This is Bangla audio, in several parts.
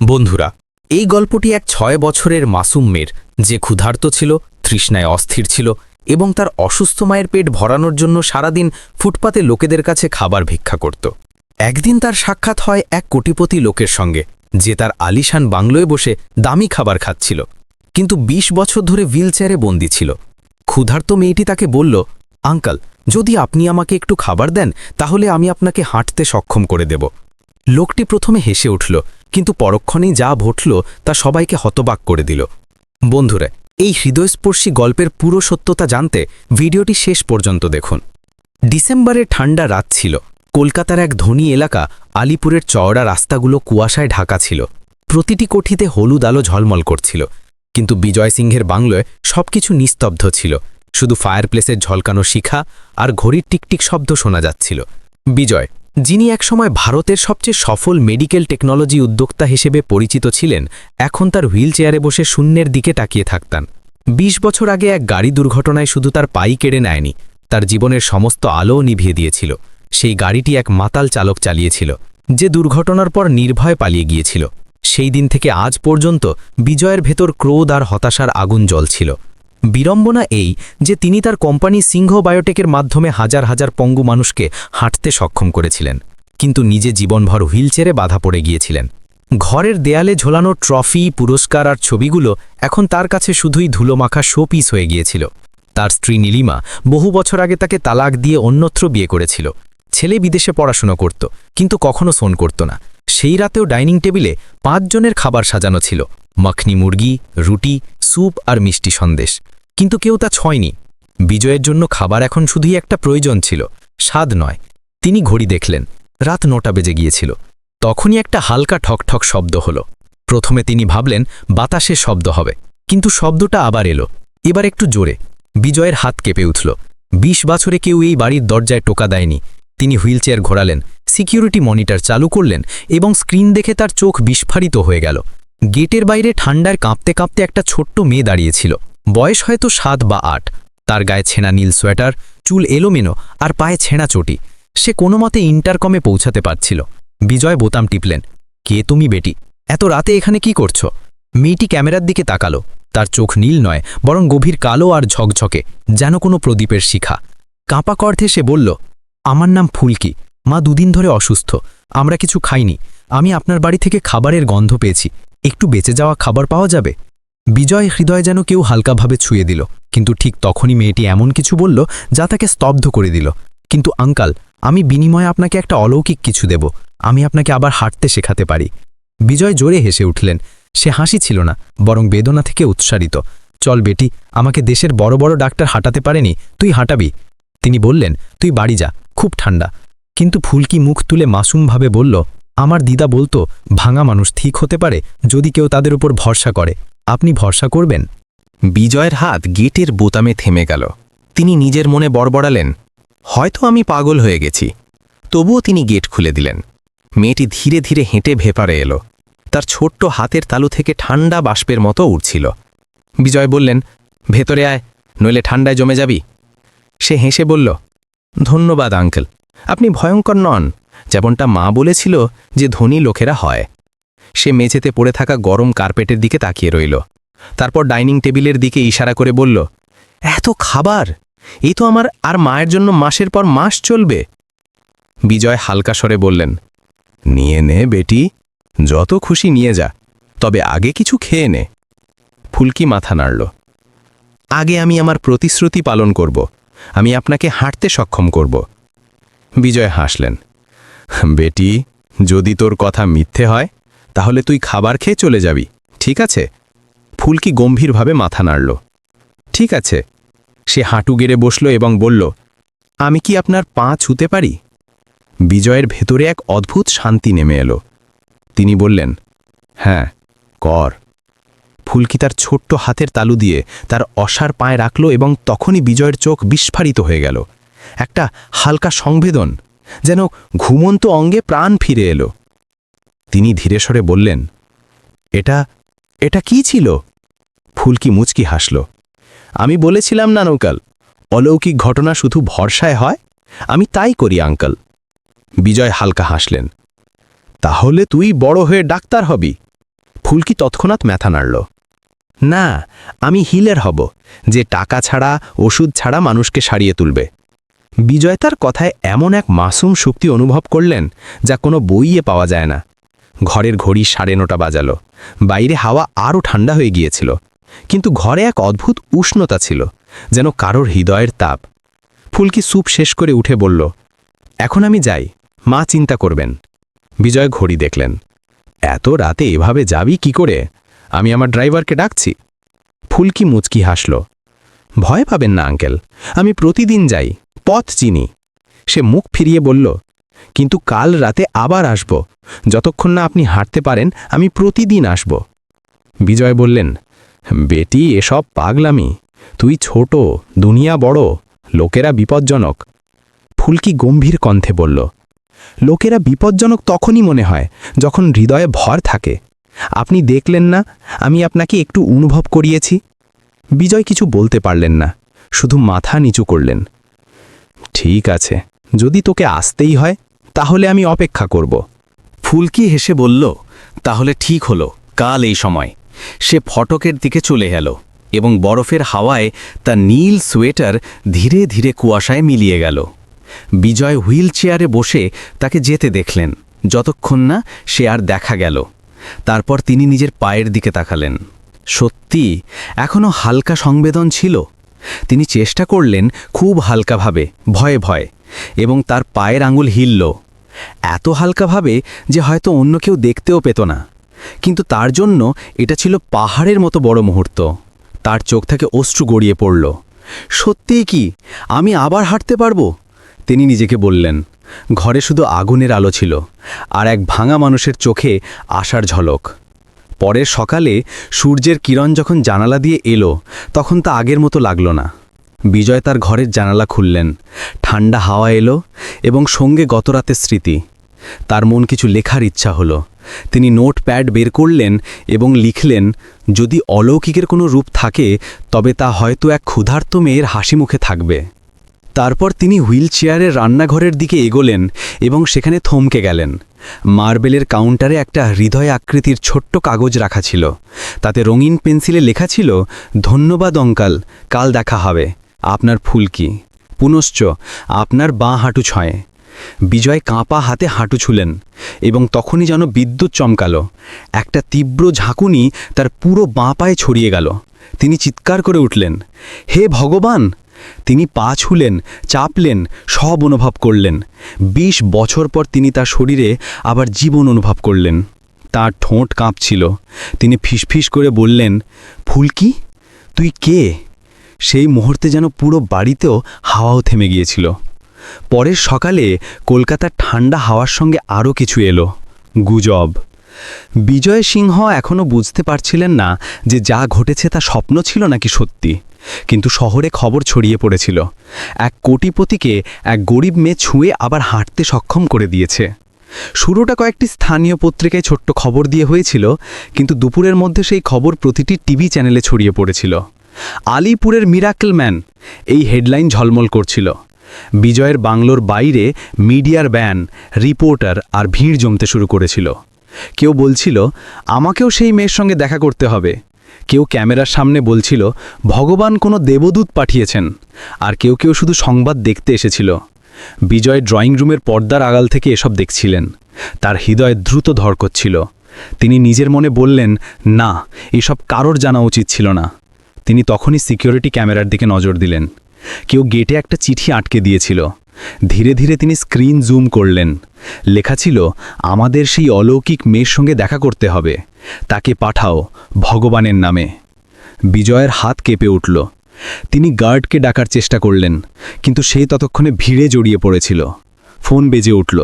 বন্ধুরা, এই গল্পটি এক ছয় বছরের মাসুম মেয়ের, যে ক্ষুধার্ত ছিল, তৃষ্ণায় অস্থির ছিল এবং তার অসুস্থ মায়ের পেট ভরানোর জন্য সারাদিন ফুটপাতে লোকেদের কাছে খাবার ভিক্ষা করত। একদিন তার সাক্ষাৎ হয় এক কোটিপতি লোকের সঙ্গে, যে তার আলিশান বাংলোয় বসে দামি খাবার খাচ্ছিল। কিন্তু ২০ বছর ধরে হুইলচেয়ারে বন্দী ছিল। ক্ষুধার্ত মেয়েটি তাকে বলল, আঙ্কাল, যদি আপনি আমাকে একটু খাবার দেন, তাহলে আমি আপনাকে হাঁটতে সক্ষম করে দেব। লোকটি প্রথমে হেসে উঠল কিন্তু পরক্ষণেই যা ঘটল তা সবাইকে হতবাক করে দিল। বন্ধুরা, এই হৃদয়স্পর্শী গল্পের পুরো সত্যতা জানতে ভিডিওটি শেষ পর্যন্ত দেখুন। ডিসেম্বরের ঠান্ডা রাত ছিল। কলকাতার এক ধনী এলাকা আলিপুরের চওড়া রাস্তাগুলো কুয়াশায় ঢাকা ছিল। প্রতিটি কোঠিতে হলুদ আলো ঝলমল করছিল। কিন্তু বিজয় সিংহের বাংলোয় সবকিছু নিস্তব্ধ ছিল। শুধু ফায়ারপ্লেসের ঝলকানো শিখা আর ঘড়ির টিকটিক শব্দ শোনা যাচ্ছিল। বিজয় যিনি একসময় ভারতের সবচেয়ে সফল মেডিকেল টেকনোলজি উদ্যোক্তা হিসেবে পরিচিত ছিলেন, এখন তার হুইল চেয়ারে বসে শূন্যের দিকে তাকিয়ে থাকতেন। ২০ বছর আগে এক গাড়ি দুর্ঘটনায় শুধু তার পাই কেড়ে নেয়নি, তার জীবনের সমস্ত আলোও নিভিয়ে দিয়েছিল। সেই গাড়িটি এক মাতাল চালক চালিয়েছিল, যে দুর্ঘটনার পর নির্ভয় পালিয়ে গিয়েছিল। সেই দিন থেকে আজ পর্যন্ত বিজয়ের ভেতর ক্রোধ আর হতাশার আগুন জ্বলছিল। বিড়ম্বনা এই যে তিনি তার কোম্পানি সিংহ বায়োটেকের মাধ্যমে হাজার হাজার পঙ্গু মানুষকে হাঁটতে সক্ষম করেছিলেন, কিন্তু নিজে জীবনভর হুইলচেয়ারে বাধা পড়ে গিয়েছিলেন। ঘরের দেয়ালে ঝোলানো ট্রফি, পুরস্কার আর ছবিগুলো এখন তার কাছে শুধুই ধুলোমাখা শোপিস হয়ে গিয়েছিল। তার স্ত্রী নীলিমা বহু বছর আগে তাকে তালাক দিয়ে অন্যত্র বিয়ে করেছিল। ছেলে বিদেশে পড়াশোনা করত, কিন্তু কখনো ফোন করত না। সেই রাতেও ডাইনিং টেবিলে পাঁচজনের খাবার সাজানো ছিল, মাখনি মুরগি, রুটি, স্যুপ আর মিষ্টি সন্দেশ। কিন্তু কেউ তা ছয়নি। বিজয়ের জন্য খাবার এখন শুধুই একটা প্রয়োজন ছিল, স্বাদ নয়। তিনি ঘড়ি দেখলেন, রাত নটা বেজে গিয়েছিল। তখনই একটা হালকা ঠকঠক শব্দ হলো। প্রথমে তিনি ভাবলেন, বাতাসে শব্দ হবে, কিন্তু শব্দটা আবার এলো। এবার একটু জোরে। বিজয়ের হাত কেঁপে উঠল। বিশ বছরে কেউ এই বাড়ির দরজায় টোকা দেয়নি। তিনি হুইলচেয়ার ঘোরালেন, সিকিউরিটি মনিটর চালু করলেন এবং স্ক্রিন দেখে তার চোখ বিস্ফারিত হয়ে গেল। গেটের বাইরে ঠান্ডার কাঁপতে কাঁপতে একটা ছোট্ট মেয়ে দাঁড়িয়েছিল বয়স হয়তো সাত বা আট। তার গায়ে ছেঁড়া নীল সোয়েটার, চুল এলোমেনো আর পায়ে ছেঁড়া চটি। সে কোনো মতে ইন্টারকমে পৌঁছাতে পারছিল। বিজয় বোতাম টিপলেন, কে তুমি বেটি? এত রাতে এখানে কি করছ? মেয়েটি ক্যামেরার দিকে তাকালো। তার চোখ নীল নয়, বরং গভীর কালো আর ঝকঝকে, যেন কোনো প্রদীপের শিখা। কাঁপা কর্থে সে বলল, আমার নাম ফুলকি। মা দুদিন ধরে অসুস্থ। আমরা কিছু খাইনি। আমি আপনার বাড়ি থেকে খাবারের গন্ধ পেয়েছি। একটু বেঁচে যাওয়া খাবার পাওয়া যাবে? বিজয় হৃদয় যেন কেউ হালকাভাবে ছুঁয়ে দিল, কিন্তু ঠিক তখনই মেয়েটি এমন কিছু বলল যা তাকে স্তব্ধ করে দিল। কিন্তু আঙ্কাল, আমি বিনিময়ে আপনাকে একটা অলৌকিক কিছু দেব, আমি আপনাকে আবার হাঁটতে শেখাতে পারি। বিজয় জোরে হেসে উঠলেন, সে হাসি ছিল না, বরং বেদনা থেকে উৎসারিত। চল বেটি, আমাকে দেশের বড় বড় ডাক্তার হাঁটাতে পারেনি, তুই হাঁটাবি। তিনি বললেন, তুই বাড়ি যা, খুব ঠান্ডা। কিন্তু ফুলকি মুখ তুলে মাসুমভাবে বলল, আমার দিদা বলতো, ভাঙা মানুষ ঠিক হতে পারে যদি কেউ তাদের উপর ভরসা করে। আপনি ভরসা করবেন? বিজয়ের হাত গেটের বোতামে থেমে গেল। তিনি নিজের মনে বড়বড়ালেন, হয়তো আমি পাগল হয়ে গেছি। তবুও তিনি গেট খুলে দিলেন। মেয়েটি ধীরে ধীরে হেঁটে ভেপারে এলো। তার ছোট্ট হাতের তালু থেকে ঠান্ডা বাষ্পের মতো উঠছিল বিজয় বললেন, ভেতরে আয়, নইলে ঠান্ডায় জমে যাবি। সে হেসে বলল, ধন্যবাদ, আঙ্কেল। আপনি ভয়ঙ্কর নন। যেমনটা মা বলেছিল যে ধনী লোকেরা হয়। সে মেঝেতে পড়ে থাকা গরম কার্পেটের দিকে তাকিয়ে রইল। তারপর ডাইনিং টেবিলের দিকে ইশারা করে বলল, এত খাবার? এই তো আমার আর মায়ের জন্য মাসের পর মাস চলবে। বিজয় হালকা স্বরে বললেন, নিয়ে নে বেটি, যত খুশি নিয়ে যা, তবে আগে কিছু খেয়ে নে। ফুলকি মাথা নাড়ল, আগে আমি আমার প্রতিশ্রুতি পালন করব, আমি আপনাকে হাঁটতে সক্ষম করব। বিজয় হাসলেন, বেটি, যদি তোর কথা মিথ্যে হয় তাহলে তুই খাবার খেয়ে চলে যাবি, ঠিক আছে? ফুলকি গম্ভীরভাবে মাথা নাড়ল। ঠিক আছে। সে হাঁটু গেড়ে বসল এবং বলল, আমি কি আপনার পা ছুতে পারি? বিজয়ের ভেতরে এক অদ্ভুত শান্তি নেমে এলো। তিনি বললেন হ্যাঁ কর। ফুলকি তার ছোট্ট হাতের তালু দিয়ে তার অসার পায়ে রাখল এবং তখনই বিজয়ের চোখ বিস্ফারিত হয়ে গেল। একটা হালকা সংবেদন, যেন ঘুমন্ত অঙ্গে প্রাণ ফিরে এলো। তিনি ধীরে সরে বললেন, এটা এটা কি ছিল? ফুলকি মুচকি হাসল, আমি বলেছিলাম না নৌকাল, অলৌকিক ঘটনা শুধু ভরসায় হয়, আমি তাই করি আঙ্কল। বিজয় হালকা হাসলেন, তাহলে তুই বড় হয়ে ডাক্তার হবি? ফুলকি তৎক্ষণাৎ ম্যাথা নাড়ল, না, আমি হিলের হব, যে টাকা ছাড়া, ওষুধ ছাড়া মানুষকে সারিয়ে তুলবে। বিজয় তার কথায় এমন এক মাসুম শক্তি অনুভব করলেন, যা কোনো বইয়ে পাওয়া যায় না। ঘরের ঘড়ি সাড়ে নটা বাজালো। বাইরে হাওয়া আরও ঠান্ডা হয়ে গিয়েছিল। কিন্তু ঘরে এক অদ্ভুত উষ্ণতা ছিল, যেন কারোর হৃদয়ের তাপ। ফুলকি স্যুপ শেষ করে উঠে বলল, এখন আমি যাই, মা চিন্তা করবেন। বিজয় ঘড়ি দেখলেন, এত রাতে এভাবে যাবি কি করে? আমি আমার ড্রাইভারকে ডাকছি। ফুলকি মুচকি হাসল, ভয় পাবেন না, আঙ্কেল, আমি প্রতিদিন যাই, পথ চিনি। সে মুখ ফিরিয়ে বলল কিন্তু কাল রাতে আবার আসব। যতক্ষণ না আপনি হাঁটতে পারেন, আমি প্রতিদিন আসব। বিজয় বললেন, বেটি, এসব পাগলামি। তুই ছোট, দুনিয়া বড়, লোকেরা বিপজ্জনক। ফুলকি গম্ভীর কণ্ঠে বলল, লোকেরা বিপজ্জনক তখনই মনে হয়, যখন হৃদয়ে ভর থাকে। আপনি দেখলেন না, আমি আপনাকে একটু অনুভব করিয়েছি? বিজয় কিছু বলতে পারলেন না, শুধু মাথা নিচু করলেন, ঠিক আছে, যদি তোকে আসতেই হয় তাহলে আমি অপেক্ষা করব। ফুলকি হেসে বলল, তাহলে ঠিক হলো, কাল এই সময়। সে ফটকের দিকে চলে গেল এবং বরফের হাওয়ায় তার নীল সোয়েটার ধীরে ধীরে কুয়াশায় মিলিয়ে গেল। বিজয় হুইল চেয়ারে বসে তাকে যেতে দেখলেন। যতক্ষণ না সে আর দেখা গেল। তারপর তিনি নিজের পায়ের দিকে তাকালেন। সত্যি এখনও হালকা সংবেদন ছিল। তিনি চেষ্টা করলেন খুব হালকাভাবে, ভয়ে ভয়ে, এবং তার পায়ের আঙুল হিলল। এত হালকাভাবে যে হয়তো অন্য কেউ দেখতেও পেত না। কিন্তু তার জন্য এটা ছিল পাহাড়ের মতো বড় মুহূর্ত। তার চোখ থেকে অশ্রু গড়িয়ে পড়ল। সত্যিই কি? আমি আবার হাঁটতে পারব? তিনি নিজেকে বললেন। ঘরে শুধু আগুনের আলো ছিল আর এক ভাঙা মানুষের চোখে আশার ঝলক। পরের সকালে সূর্যের কিরণ যখন জানালা দিয়ে এলো, তখন তা আগের মতো লাগল না। বিজয় তার ঘরের জানালা খুললেন। ঠান্ডা হাওয়া এলো এবং সঙ্গে গতরাতের স্মৃতি। তার মন কিছু লেখার ইচ্ছা হলো। তিনি নোট প্যাড বের করলেন এবং লিখলেন, যদি অলৌকিকের কোনো রূপ থাকে, তবে তা হয়তো এক ক্ষুধার্ত মেয়ের হাসি মুখে থাকবে। তারপর তিনি হুইল চেয়ারের রান্নাঘরের দিকে এগোলেন এবং সেখানে থমকে গেলেন। মার্বেলের কাউন্টারে একটা হৃদয় আকৃতির ছোট্ট কাগজ রাখা ছিল। তাতে রঙিন পেন্সিলে লেখা ছিল, ধন্যবাদ, অঙ্কাল, কাল দেখা হবে। আপনার ফুলকি পুনশ্চ আপনার বাঁ হাঁটু ছয়ে। বিজয় কাঁপা হাতে হাঁটু ছুলেন এবং তখনই যেন বিদ্যুৎ চমকালো। একটা তীব্র ঝাঁকুনি তার পুরো বাঁ পায়ে ছড়িয়ে গেল। তিনি চিৎকার করে উঠলেন, হে ভগবান! তিনি পা ছুলেন, চাপলেন, সব অনুভব করলেন। ২০ বছর পর তিনি তার শরীরে আবার জীবন অনুভব করলেন। তার ঠোঁট কাঁপছিল। তিনি ফিসফিস করে বললেন, ফুলকি, তুই কে? সেই মুহূর্তে যেন পুরো বাড়িতেও হাওয়াও থেমে গিয়েছিল। পরের সকালে কলকাতার ঠান্ডা হাওয়ার সঙ্গে আরও কিছু এলো। গুজব। বিজয় সিংহ এখনও বুঝতে পারছিলেন না যে যা ঘটেছে তা স্বপ্ন ছিল নাকি সত্যি। কিন্তু শহরে খবর ছড়িয়ে পড়েছিল। এক কোটিপতিকে এক গরিব মেয়ে ছুঁয়ে আবার হাঁটতে সক্ষম করে দিয়েছে। শুরুটা কয়েকটি স্থানীয় পত্রিকায় ছোট্ট খবর দিয়ে হয়েছিল, কিন্তু দুপুরের মধ্যে সেই খবর প্রতিটি টিভি চ্যানেলে ছড়িয়ে পড়েছিল। আলিপুরের মিরাকল ম্যান। এই হেডলাইন ঝলমল করছিল। বিজয়ের বাংলোর বাইরে মিডিয়ার ব্যান, রিপোর্টার আর ভিড় জমতে শুরু করেছিল। কেউ বলছিল, আমাকেও সেই মেয়ের সঙ্গে দেখা করতে হবে। কেউ ক্যামেরার সামনে বলছিল, ভগবান কোনো দেবদূত পাঠিয়েছেন। আর কেউ কেউ শুধু সংবাদ দেখতে এসেছিল। বিজয় ড্রয়িং রুমের পর্দার আগাল থেকে এসব দেখছিলেন। তার হৃদয় দ্রুত ধরকচ্ছিল তিনি নিজের মনে বললেন, না, এসব কারোর জানা উচিত ছিল না। তিনি তখনই সিকিউরিটি ক্যামেরার দিকে নজর দিলেন। কেউ গেটে একটা চিঠি আটকে দিয়েছিল। ধীরে ধীরে তিনি স্ক্রিন জুম করলেন। লেখা ছিল, আমাদের সেই অলৌকিক মেয়ের সঙ্গে দেখা করতে হবে। তাকে পাঠাও, ভগবানের নামে। বিজয়ের হাত কেঁপে উঠল। তিনি গার্ডকে ডাকার চেষ্টা করলেন, কিন্তু সে ততক্ষণে ভিড়ে জড়িয়ে পড়েছিল। ফোন বেজে উঠল,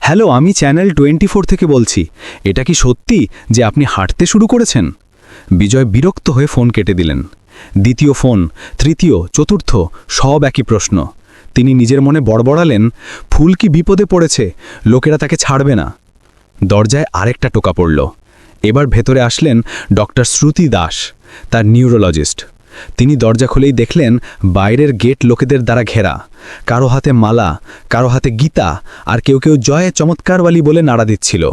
হ্যালো, আমি চ্যানেল টোয়েন্টি থেকে বলছি। এটা কি সত্যি যে আপনি হাঁটতে শুরু করেছেন? বিজয় বিরক্ত হয়ে ফোন কেটে দিলেন। দ্বিতীয় ফোন, তৃতীয়, চতুর্থ, সব একই প্রশ্ন। তিনি নিজের মনে বড়বড়ালেন, ফুল কি বিপদে পড়েছে? লোকেরা তাকে ছাড়বে না। দরজায় আরেকটা টোকা পড়ল। এবার ভেতরে আসলেন ডক্টর শ্রুতি দাস, তার নিউরোলজিস্ট। তিনি দরজা খুলেই দেখলেন, বাইরের গেট লোকেদের দ্বারা ঘেরা। কারও হাতে মালা, কারও হাতে গীতা, আর কেউ কেউ জয়ে চমৎকারওয়ালি বলে নাড়া দিচ্ছিল।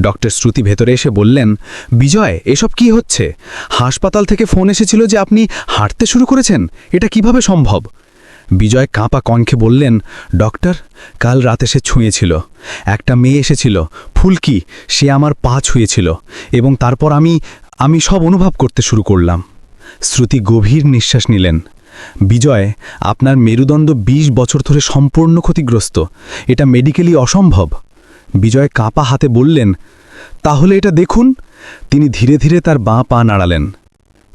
ডক্টর শ্রুতি ভেতরে এসে বললেন, বিজয়, এসব কি হচ্ছে? হাসপাতাল থেকে ফোন এসেছিল যে আপনি হাঁটতে শুরু করেছেন, এটা কীভাবে সম্ভব? বিজয় কাঁপা কণ্ঠে বললেন, ডক্টর, কাল রাতে সে ছুঁয়েছিল। একটা মেয়ে এসেছিল, ফুলকি, সে আমার পা ছুঁয়েছিল এবং তারপর আমি আমি সব অনুভব করতে শুরু করলাম। শ্রুতি গভীর নিঃশ্বাস নিলেন, বিজয়, আপনার মেরুদণ্ড ২০ বছর ধরে সম্পূর্ণ ক্ষতিগ্রস্ত। এটা মেডিকেলি অসম্ভব। বিজয় কাঁপা হাতে বললেন, তাহলে এটা দেখুন। তিনি ধীরে ধীরে তার বাঁ পা নাড়ালেন।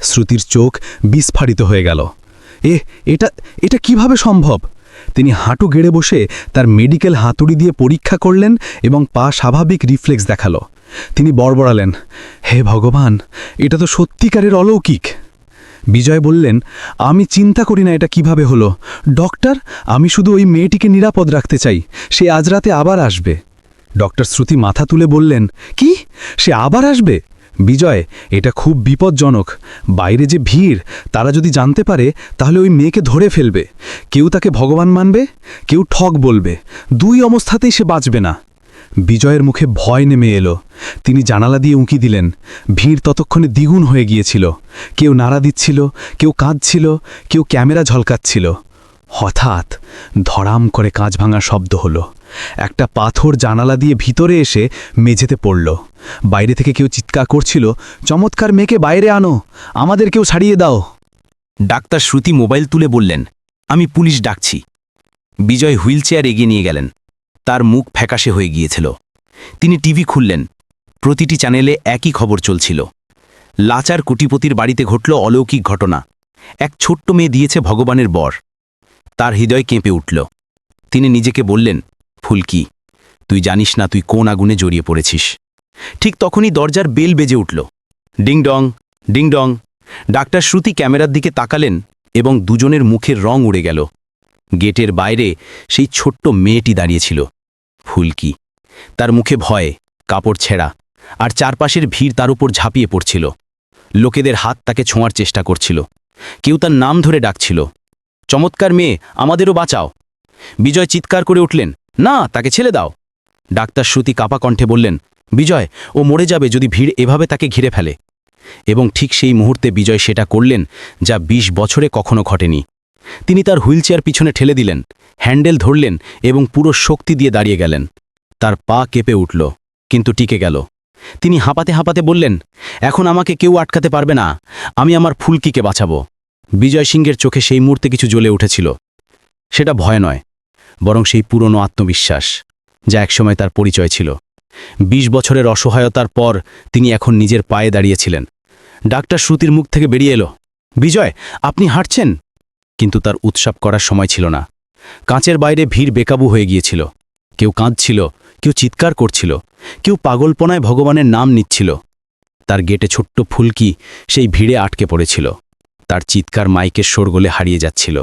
শ্রুতির চোখ বিস্ফারিত হয়ে গেল। এ এটা এটা কীভাবে সম্ভব? তিনি হাঁটু গেড়ে বসে তার মেডিকেল হাতুড়ি দিয়ে পরীক্ষা করলেন এবং পা স্বাভাবিক রিফ্লেক্স দেখাল। তিনি বড়বড়ালেন, হে ভগবান, এটা তো সত্যিকারের অলৌকিক। বিজয় বললেন, আমি চিন্তা করি না এটা কীভাবে হলো। ডক্টর, আমি শুধু ওই মেয়েটিকে নিরাপদ রাখতে চাই। সে আজ রাতে আবার আসবে। ডক্টর শ্রুতি মাথা তুলে বললেন, কি? সে আবার আসবে? বিজয়, এটা খুব বিপজ্জনক। বাইরে যে ভিড়, তারা যদি জানতে পারে, তাহলে ওই মেয়েকে ধরে ফেলবে। কেউ তাকে ভগবান মানবে, কেউ ঠক বলবে। দুই অবস্থাতেই সে বাঁচবে না। বিজয়ের মুখে ভয় নেমে এলো। তিনি জানালা দিয়ে উঁকি দিলেন। ভিড় ততক্ষণে দ্বিগুণ হয়ে গিয়েছিল। কেউ নাড়া দিচ্ছিল, কেউ কাঁদছিল, কেউ ক্যামেরা ঝলকাচ্ছিল। হঠাৎ ধরাম করে কাঁচ ভাঙার শব্দ হলো। একটা পাথর জানালা দিয়ে ভিতরে এসে মেঝেতে পড়ল। বাইরে থেকে কেউ চিৎকার করছিল, চমৎকার মেয়েকে বাইরে আনো আমাদের কেউ ছাড়িয়ে দাও। ডাক্তার শ্রুতি মোবাইল তুলে বললেন, আমি পুলিশ ডাকছি। বিজয় হুইলচেয়ার এগিয়ে নিয়ে গেলেন। তার মুখ ফ্যাকাশে হয়ে গিয়েছিল। তিনি টিভি খুললেন। প্রতিটি চ্যানেলে একই খবর চলছিল। লাচার কোটিপতির বাড়িতে ঘটল অলৌকিক ঘটনা। এক ছোট্ট মেয়ে দিয়েছে ভগবানের বর। তার হৃদয় কেঁপে উঠল। তিনি নিজেকে বললেন, ফুলকি, তুই জানিস না তুই কোন আগুনে জড়িয়ে পড়েছিস? ঠিক তখনই দরজার বেল বেজে উঠল। Ding dong ding dong. Doctor Shruti ক্যামেরার দিকে তাকালেন এবং দুজনের মুখের রং উড়ে গেল। গেটের বাইরে সেই ছোট্ট মেয়েটি দাঁড়িয়েছিল ফুলকি, তার মুখে ভয়ে, কাপড় ছেঁড়া, আর চারপাশের ভিড় তার উপর ঝাঁপিয়ে পড়ছিল। লোকেদের হাত তাকে ছোঁয়ার চেষ্টা করছিল। কেউ তার নাম ধরে ডাকছিল। চমৎকার মেয়ে, আমাদেরও বাঁচাও। বিজয় চিৎকার করে উঠলেন, না, তাকে ছেলে দাও। ডাক্তার শ্রুতি কাপা কণ্ঠে বললেন, বিজয়, ও মরে যাবে যদি ভিড় এভাবে তাকে ঘিরে ফেলে। এবং ঠিক সেই মুহূর্তে বিজয় সেটা করলেন, যা ২০ বছরে কখনো ঘটেনি। তিনি তার হুইলচেয়ার পিছনে ঠেলে দিলেন, হ্যান্ডেল ধরলেন এবং পুরো শক্তি দিয়ে দাঁড়িয়ে গেলেন। তার পা কেঁপে উঠল, কিন্তু টিকে গেল। তিনি হাঁপাতে হাঁপাতে বললেন, এখন আমাকে কেউ আটকাতে পারবে না। আমি আমার ফুলকিকে বাঁচাবো। বিজয় সিংহের চোখে সেই মুহূর্তে কিছু জ্বলে উঠেছিল। সেটা ভয় নয়, বরং সেই পুরনো আত্মবিশ্বাস, যা একসময় তার পরিচয় ছিল। ২০ বছরের অসহায়তার পর তিনি এখন নিজের পায়ে দাঁড়িয়েছিলেন। ডাক্তার শ্রুতির মুখ থেকে বেরিয়ে এলো, বিজয়, আপনি হাঁটছেন? কিন্তু তার উৎসব করার সময় ছিল না। কাঁচের বাইরে ভিড় বেকাবু হয়ে গিয়েছিল। কেউ কাঁদছিল, কেউ চিৎকার করছিল, কেউ পাগলপনায় ভগবানের নাম নিচ্ছিল। তার গেটে ছোট্ট ফুলকি সেই ভিড়ে আটকে পড়েছিল। তার চিৎকার মাইকের শোরগোলে হারিয়ে যাচ্ছিল।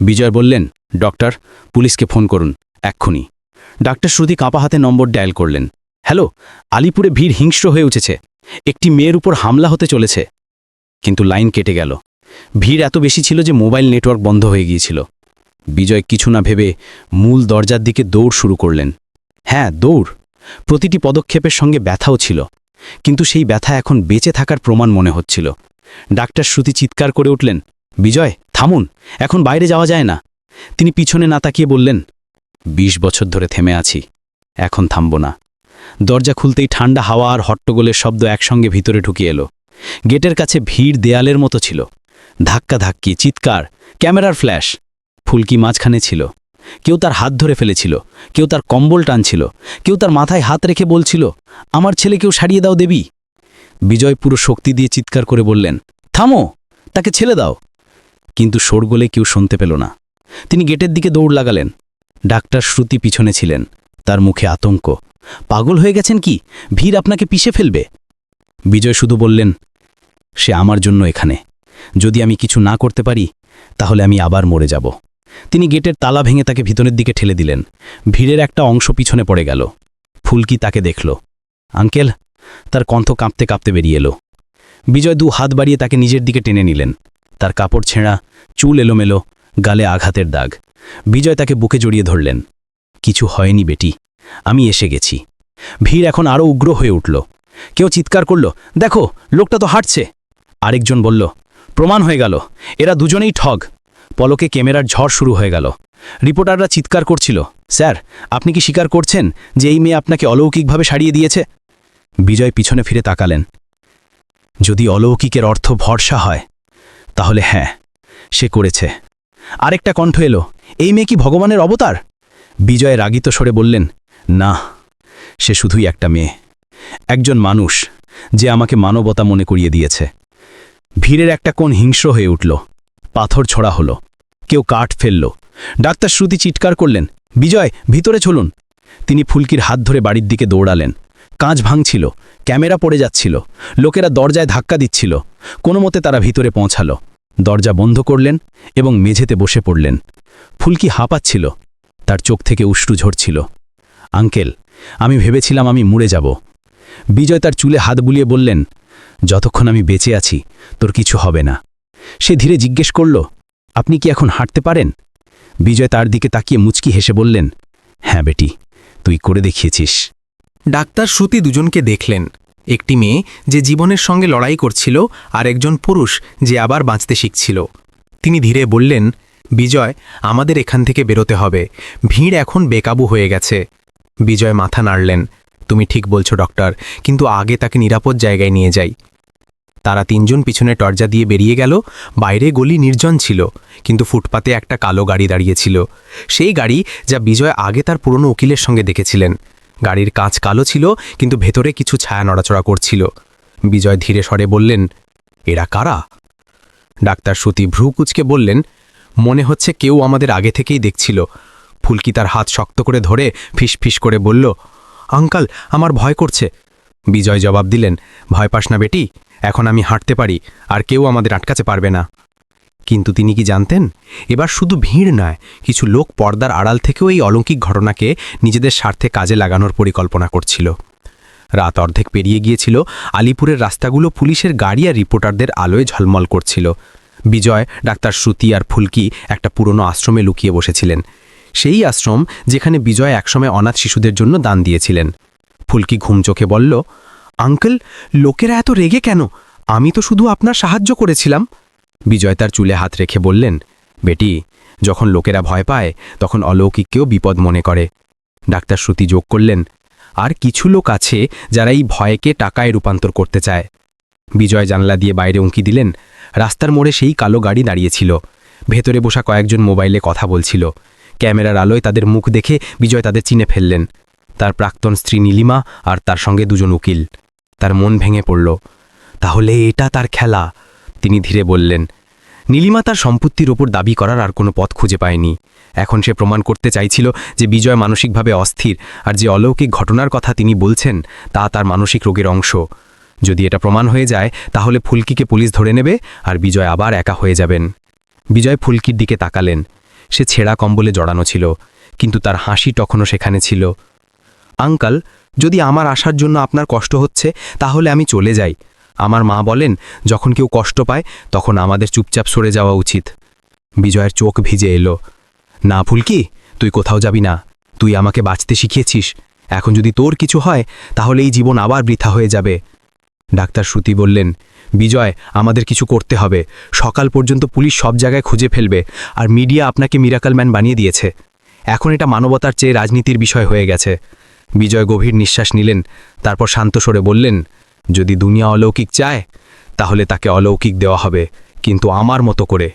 বিজয় বললেন, ডক্টর, পুলিশকে ফোন করুন, এক্ষুনি। ডাক্তার শ্রুতি কাঁপা হাতে নম্বর ডায়াল করলেন, হ্যালো, আলিপুরে ভিড় হিংস্র হয়ে উঠেছে। একটি মেয়ের উপর হামলা হতে চলেছে। কিন্তু লাইন কেটে গেল। ভিড় এত বেশি ছিল যে মোবাইল নেটওয়ার্ক বন্ধ হয়ে গিয়েছিল। বিজয় কিছু না ভেবে মূল দরজার দিকে দৌড় শুরু করলেন। হ্যাঁ দৌড়। প্রতিটি পদক্ষেপের সঙ্গে ব্যথাও ছিল। কিন্তু সেই ব্যথা এখন বেঁচে থাকার প্রমাণ মনে হচ্ছিল। ডাক্তার শ্রুতি চিৎকার করে উঠলেন, বিজয়, থামুন, এখন বাইরে যাওয়া যায় না। তিনি পিছনে না তাকিয়ে বললেন ২০ বছর ধরে থেমে আছি, এখন থামব না। দরজা খুলতেই ঠান্ডা হাওয়া আর হট্টগোলের শব্দ একসঙ্গে ভিতরে ঢুকিয়ে এলো। গেটের কাছে ভিড় দেয়ালের মতো ছিল। ধাক্কা ধাক্কি, চিৎকার, ক্যামেরার ফ্ল্যাশ, ফুলকি মাঝখানে ছিল। কেউ তার হাত ধরে ফেলেছিল, কেউ তার কম্বল টানছিল, কেউ তার মাথায় হাত রেখে বলছিল, আমার ছেলে কেউ সারিয়ে দাও দেবী। বিজয় পুরো শক্তি দিয়ে চিৎকার করে বললেন, থামো, তাকে ছেলে দাও। কিন্তু শোরগোলে কেউ শুনতে পেল না। তিনি গেটের দিকে দৌড় লাগালেন। ডাক্তার শ্রুতি পিছনে ছিলেন। তার মুখে আতঙ্ক। পাগল হয়ে গেছেন কি? ভিড় আপনাকে পিষে ফেলবে? বিজয় শুধু বললেন, সে আমার জন্য এখানে। যদি আমি কিছু না করতে পারি, তাহলে আমি আবার মরে যাব। তিনি গেটের তালা ভেঙে তাকে ভিতরের দিকে ঠেলে দিলেন। ভিড়ের একটা অংশ পিছনে পড়ে গেল। ফুলকি তাকে দেখল। আঙ্কেল তার কণ্ঠ কাঁপতে কাঁপতে বেরিয়ে এলো। বিজয় দু হাত বাড়িয়ে তাকে নিজের দিকে টেনে নিলেন। তার কাপড় ছেঁড়া, চুল এলোমেলো, গালে আঘাতের দাগ। বিজয় তাকে বুকে জড়িয়ে ধরলেন। কিছু হয়নি বেটি, আমি এসে গেছি। ভিড় এখন আরও উগ্র হয়ে উঠল। কেউ চিৎকার করল, দেখো, লোকটা তো হাঁটছে। আরেকজন বলল, প্রমাণ হয়ে গেল, এরা দুজনেই ঠগ। পলকে ক্যামেরার ঝড় শুরু হয়ে গেল। রিপোর্টাররা চিৎকার করছিল, স্যার, আপনি কি স্বীকার করছেন যে এই মেয়ে আপনাকে অলৌকিকভাবে সারিয়ে দিয়েছে? বিজয় পিছনে ফিরে তাকালেন। যদি অলৌকিকের অর্থ ভরসা হয়, তাহলে হ্যাঁ সে করেছে। আরেকটা কণ্ঠ এলো, এই মেয়ে কি ভগবানের অবতার? বিজয় রাগিত সরে বললেন, না, সে শুধুই একটা মেয়ে, একজন মানুষ যে আমাকে মানবতা মনে করিয়ে দিয়েছে। ভিড়ের একটা কোণ হিংস্র হয়ে উঠল, পাথর ছড়া হলো, কেউ কাঠ ফেলল। ডাক্তার শ্রুতি চিৎকার করলেন, বিজয়, ভিতরে চলুন। তিনি ফুলকির হাত ধরে বাড়ির দিকে দৌড়ালেন। কাঁচ ভাঙছিল, ক্যামেরা পড়ে যাচ্ছিল, লোকেরা দরজায় ধাক্কা দিচ্ছিল, কোনো মতে তারা ভিতরে পৌঁছালো। দরজা বন্ধ করলেন এবং মেঝেতে বসে পড়লেন। ফুলকি হাঁপাচ্ছিল, তার চোখ থেকে উষ্টু ঝরছিল। আঙ্কেল, আমি ভেবেছিলাম আমি মুড়ে যাব। বিজয় তার চুলে হাত বুলিয়ে বললেন, যতক্ষণ আমি বেঁচে আছি, তোর কিছু হবে না। সে ধীরে জিজ্ঞেস করল, আপনি কি এখন হাঁটতে পারেন? বিজয় তার দিকে তাকিয়ে মুচকি হেসে বললেন হ্যাঁ বেটি, তুই করে দেখিয়েছিস। ডাক্তার শ্রুতি দুজনকে দেখলেন। একটি মেয়ে যে জীবনের সঙ্গে লড়াই করছিল আর একজন পুরুষ যে আবার বাঁচতে শিখছিল। তিনি ধীরে বললেন, বিজয়, আমাদের এখান থেকে বেরোতে হবে। ভিড় এখন বেকাবু হয়ে গেছে। বিজয় মাথা নাড়লেন, তুমি ঠিক বলছো, ডক্টর, কিন্তু আগে তাকে নিরাপদ জায়গায় নিয়ে যাই। তারা তিনজন পিছনে টর্জা দিয়ে বেরিয়ে গেল, বাইরে গলি নির্জন ছিল, কিন্তু ফুটপাতে একটা কালো গাড়ি দাঁড়িয়েছিল সেই গাড়ি যা বিজয় আগে তার পুরনো উকিলের সঙ্গে দেখেছিলেন। গাড়ির কাঁচ কালো ছিল, কিন্তু ভেতরে কিছু ছায়া নড়াচড়া করছিল। বিজয় ধীরে স্বরে বললেন, এরা কারা? ডাক্তার শ্রুতি ভ্রু কুচকে বললেন, মনে হচ্ছে কেউ আমাদের আগে থেকেই দেখছিল। ফুলকি তার হাত শক্ত করে ধরে ফিস করে বলল, আঙ্কাল, আমার ভয় করছে। বিজয় জবাব দিলেন, ভয় পাস না বেটি, এখন আমি হাঁটতে পারি, আর কেউ আমাদের আটকাতে পারবে না। কিন্তু তিনি কি জানতেন? এবার শুধু ভিড় নয়, কিছু লোক পর্দার আড়াল থেকেও এই অলৌকিক ঘটনাকে নিজেদের স্বার্থে কাজে লাগানোর পরিকল্পনা করছিল। রাত অর্ধেক পেরিয়ে গিয়েছিল, আলিপুরের রাস্তাগুলো পুলিশের গাড়ি আর রিপোর্টারদের আলোয় ঝলমল করছিল। বিজয়, ডাক্তার শ্রুতি আর ফুলকি একটা পুরনো আশ্রমে লুকিয়ে বসেছিলেন। সেই আশ্রম যেখানে বিজয় একসময় অনাথ শিশুদের জন্য দান দিয়েছিলেন। ফুলকি ঘুম চোখে বলল, আঙ্কেল, লোকেরা এত রেগে কেন? আমি তো শুধু আপনার সাহায্য করেছিলাম। বিজয় তার চুলে হাত রেখে বললেন, বেটি, যখন লোকেরা ভয় পায়, তখন অলৌকিককেও বিপদ মনে করে। ডাক্তার শ্রুতি যোগ করলেন, আর কিছু লোক আছে যারা এই ভয়কে টাকায় রূপান্তর করতে চায়। বিজয় জানলা দিয়ে বাইরে উঁকি দিলেন, রাস্তার মোড়ে সেই কালো গাড়ি দাঁড়িয়েছিল। ভেতরে বসা কয়েকজন মোবাইলে কথা বলছিল। ক্যামেরার আলোয় তাদের মুখ দেখে বিজয় তাদের চিনে ফেললেন। তার প্রাক্তন স্ত্রী নীলিমা আর তার সঙ্গে দুজন উকিল। তার মন ভেঙে পড়ল। তাহলে এটা তার খেলা। তিনি ধীরে বললেন, নীলিমা তার সম্পত্তির ওপর দাবি করার আর কোনো পথ খুঁজে পায়নি। এখন সে প্রমাণ করতে চাইছিল যে বিজয় মানসিকভাবে অস্থির আর যে অলৌকিক ঘটনার কথা তিনি বলছেন, তা তার মানসিক রোগের অংশ। যদি এটা প্রমাণ হয়ে যায়, তাহলে ফুলকিকে পুলিশ ধরে নেবে আর বিজয় আবার একা হয়ে যাবেন। বিজয় ফুলকির দিকে তাকালেন। সে ছেঁড়া কম্বলে জড়ানো ছিল, কিন্তু তার হাসি তখনও সেখানে ছিল। আঙ্কাল, যদি আমার আসার জন্য আপনার কষ্ট হচ্ছে, তাহলে আমি চলে যাই। আমার মা বলেন, যখন কেউ কষ্ট পায়, তখন আমাদের চুপচাপ সরে যাওয়া উচিত। বিজয়ের চোখ ভিজে এলো। না, ফুলকি, তুই কোথাও যাবি না। তুই আমাকে বাঁচতে শিখিয়েছিস। এখন যদি তোর কিছু হয়, তাহলে এই জীবন আবার বৃথা হয়ে যাবে। ডাক্তার শ্রুতি বললেন, বিজয়, আমাদের কিছু করতে হবে। সকাল পর্যন্ত পুলিশ সব জায়গায় খুঁজে ফেলবে, আর মিডিয়া আপনাকে মিরাকল ম্যান বানিয়ে দিয়েছে। এখন এটা মানবতার চেয়ে রাজনীতির বিষয় হয়ে গেছে। বিজয় গভীর নিঃশ্বাস নিলেন, তারপর শান্ত স্বরে বললেন যদি দুনিয়া অলৌকিক চায় তাহলে তাকে অলৌকিক দেওয়া হবে কিন্তু আমার মতো করে।